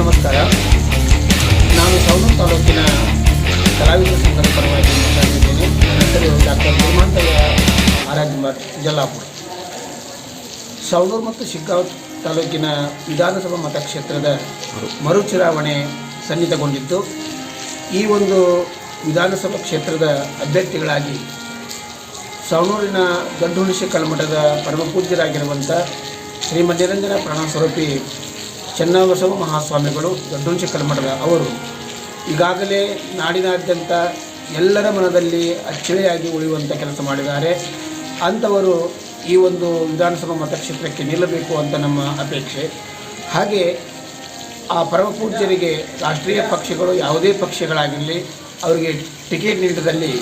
ನಮಸ್ಕಾರ. ನಾನು ಸೌಲೂರು ತಾಲೂಕಿನ ಕಲಾವಿದ ಸಂಘದ ಪರವಾಗಿ ಮಾತಾಡಿದ್ದೇನೆ ನಂತರ ಹೆಸರು ಡಾಕ್ಟರ್ ಧರ್ಮಾಂತಯ್ಯ ಜಲ್ಲಾಪುರ. ಸೌಲೂರು ಮತ್ತು ಶಿಗ್ಗಾಂವ್ ತಾಲೂಕಿನ ವಿಧಾನಸಭಾ ಮತಕ್ಷೇತ್ರದ ಮರುಚುನಾವಣೆ ಸನ್ನಿತಗೊಂಡಿದ್ದು ಈ ಒಂದು ವಿಧಾನಸಭಾ ಕ್ಷೇತ್ರದ ಅಭ್ಯರ್ಥಿಗಳಾಗಿ ಸವಣೂರಿನ ದೊಡ್ಡ ಹುಣಸಿ ಕಲ್ಮಠದ ಪರಮಪೂಜ್ಯರಾಗಿರುವಂಥ ಶ್ರೀ ನಿರಂಜನ ಪ್ರಾಣಸ್ವರೂಪಿ ಚೆನ್ನಬಸವ ಮಹಾಸ್ವಾಮಿಗಳು ದೊಡ್ಡಹುಣಸೆ ಕಲ್ಮಠದ ಅವರು ಈಗಾಗಲೇ ನಾಡಿನಾದ್ಯಂತ ಎಲ್ಲರ ಮನದಲ್ಲಿ ಅಚ್ಚಳಿಯಾಗಿ ಉಳಿಯುವಂಥ ಕೆಲಸ ಮಾಡಿದ್ದಾರೆ. ಅಂಥವರು ಈ ಒಂದು ವಿಧಾನಸಭಾ ಮತಕ್ಷೇತ್ರಕ್ಕೆ ನಿಲ್ಲಬೇಕು ಅಂತ ನಮ್ಮ ಅಪೇಕ್ಷೆ. ಹಾಗೆ ಆ ಪರಮಪೂಜ್ಯರಿಗೆ ರಾಷ್ಟ್ರೀಯ ಪಕ್ಷಗಳು ಯಾವುದೇ ಪಕ್ಷಗಳಾಗಿರಲಿ, ಅವರಿಗೆ ಟಿಕೆಟ್ ನೀಡಿದಲ್ಲಿ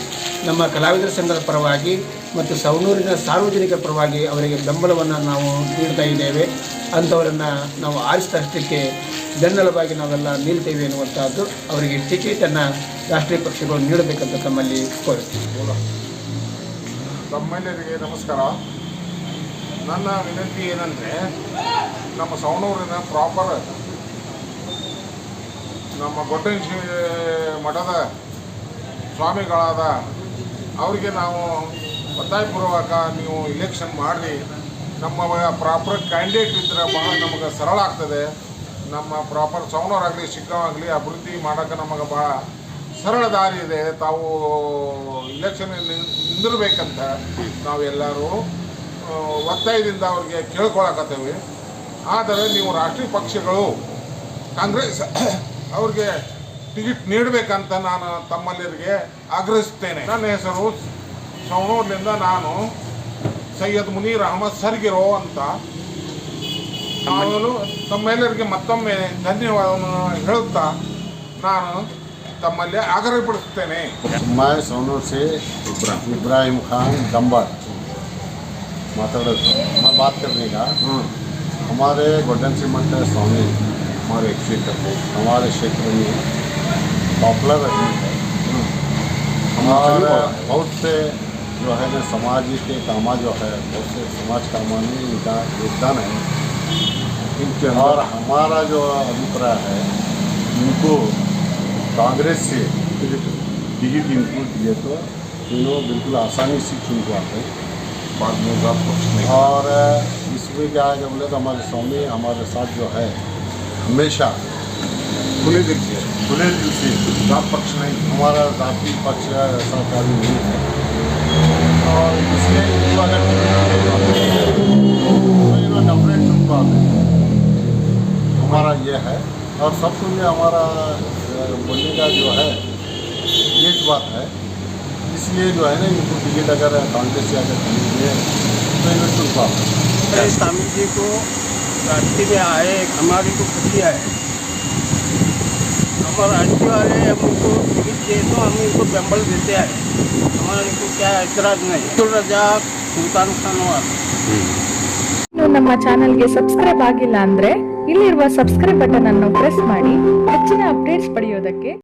ನಮ್ಮ ಕಲಾವಿದರ ಸಂಘದ ಪರವಾಗಿ ಮತ್ತು ಸವಣೂರಿನ ಸಾರ್ವಜನಿಕ ಪರವಾಗಿ ಅವರಿಗೆ ಬೆಂಬಲವನ್ನು ನಾವು ನೀಡ್ತಾ ಇದ್ದೇವೆ. ಅಂಥವರನ್ನು ನಾವು ಆರಿಸಿದಷ್ಟಕ್ಕೆ ಬೆನ್ನೆಲುಬಾಗಿ ನಾವೆಲ್ಲ ನಿಲ್ತೇವೆ ಎನ್ನುವಂಥದ್ದು ಅವರಿಗೆ ಟಿಕೆಟನ್ನು ರಾಷ್ಟ್ರೀಯ ಪಕ್ಷಗಳು ನೀಡಬೇಕಂತ ತಮ್ಮಲ್ಲಿ ಕೋರುತ್ತೇವೆ. ತಮ್ಮೆಲ್ಲರಿಗೆ ನಮಸ್ಕಾರ. ನನ್ನ ವಿನಂತಿ ಏನಂದರೆ, ನಮ್ಮ ಸವಣೂರಿನ ಪ್ರಾಪರ್ ನಮ್ಮ ಗೊಡ್ಡಂಶಿ ಮಠದ ಸ್ವಾಮಿಗಳಾದ, ಅವರಿಗೆ ನಾವು ಒತ್ತಾಯಪೂರ್ವಕ ನೀವು ಇಲೆಕ್ಷನ್ ಮಾಡಿ ನಮ್ಮ ಪ್ರಾಪರ್ ಕ್ಯಾಂಡಿಡೇಟ್ ಇದ್ದರೆ ಭಾಳ ನಮಗೆ ಸರಳ ಆಗ್ತದೆ. ನಮ್ಮ ಪ್ರಾಪರ್ ಸವಣೂರಾಗಲಿ ಶಿಗ್ಗಾವಾಗಲಿ ಅಭಿವೃದ್ಧಿ ಮಾಡೋಕೆ ನಮಗೆ ಭಾಳ ಸರಳ ದಾರಿ ಇದೆ. ತಾವು ಇಲೆಕ್ಷನ್ ನಿಂದಿರ್ಬೇಕಂತ ನಾವೆಲ್ಲರೂ ಒತ್ತಾಯದಿಂದ ಅವ್ರಿಗೆ ಕೇಳ್ಕೊಳಕತ್ತೇವೆ. ಆದರೆ ನೀವು ರಾಷ್ಟ್ರೀಯ ಪಕ್ಷಗಳು, ಕಾಂಗ್ರೆಸ್ ಅವ್ರಿಗೆ ಟಿಕೆಟ್ ನೀಡಬೇಕಂತ ನಾನು ತಮ್ಮಲ್ಲಿರಿಗೆ ಆಗ್ರಹಿಸ್ತೇನೆ ನನ್ನ ಹೆಸರು ಸವಣೂರಿನಿಂದ ನಾನು ಸೈಯದ್ ಮುನೀರ್ ಅಹಮದ್ ಸರ್ಗಿರೋ ಅಂತ ನಾನು ತಮ್ಮೆಲ್ಲರಿಗೆ ಮತ್ತೊಮ್ಮೆ ಧನ್ಯವಾದವನ್ನು ಹೇಳುತ್ತಾ ನಾನು ತಮ್ಮಲ್ಲಿ ಆಗ್ರಹಪಡಿಸುತ್ತೇನೆ मैं सोनू से इब्राहिम खान गंबर माताड़ों मैं बात करने का हमारे गोल्डन सीमेंट स्वामी हमारे क्षेत्र में हमारे क्षेत्र में पॉपुलर आदमी है हमारे बहुत से जो है ना समाज के कामा जो है बहुत से समाज कामा में इनका योगदान है। इनके और हमारा जो अभिप्राय है इनको कांग्रेस से टिकट इनको दिए तो तीनों बिल्कुल आसानी से चुन पाते बाद में बात पक्ष नहीं। और इसमें क्या है कि बोले तो हमारे स्वामी हमारे साथ जो है हमेशा खुले दिल से खुले दिल से जात पक्ष नहीं हमारा जाति पक्ष सरकारी नहीं है और इसलिए इनको अगर डेफिनेट चुन पाते हमारा ये है और सबको ये हमारा बोलने का जो है, ये बात है। इसलिए जो है ना इनको टिकट अगर कांग्रेस से अगर खरीदे तो इनको चुन पाते स्वामी जी को रास्ते में आए, हमारी को खुशी है। हमारे राष्ट्रीय वाले हमको टिकट दिए तो हम इनको बेम्बल देते हैं हमारा इनको क्या एतराज नहीं अब्दुल रजाक सुल्तान खान वाला ನೀವು ನಮ್ಮ ಚಾನೆಲ್ಗೆ ಸಬ್ಸ್ಕ್ರೈಬ್ ಆಗಿಲ್ಲ ಅಂದ್ರೆ ಇಲ್ಲಿರುವ ಸಬ್ಸ್ಕ್ರೈಬ್ ಬಟನ್ ಅನ್ನು ಪ್ರೆಸ್ ಮಾಡಿ ಹೆಚ್ಚಿನ ಅಪ್ಡೇಟ್ಸ್ ಪಡೆಯೋದಕ್ಕೆ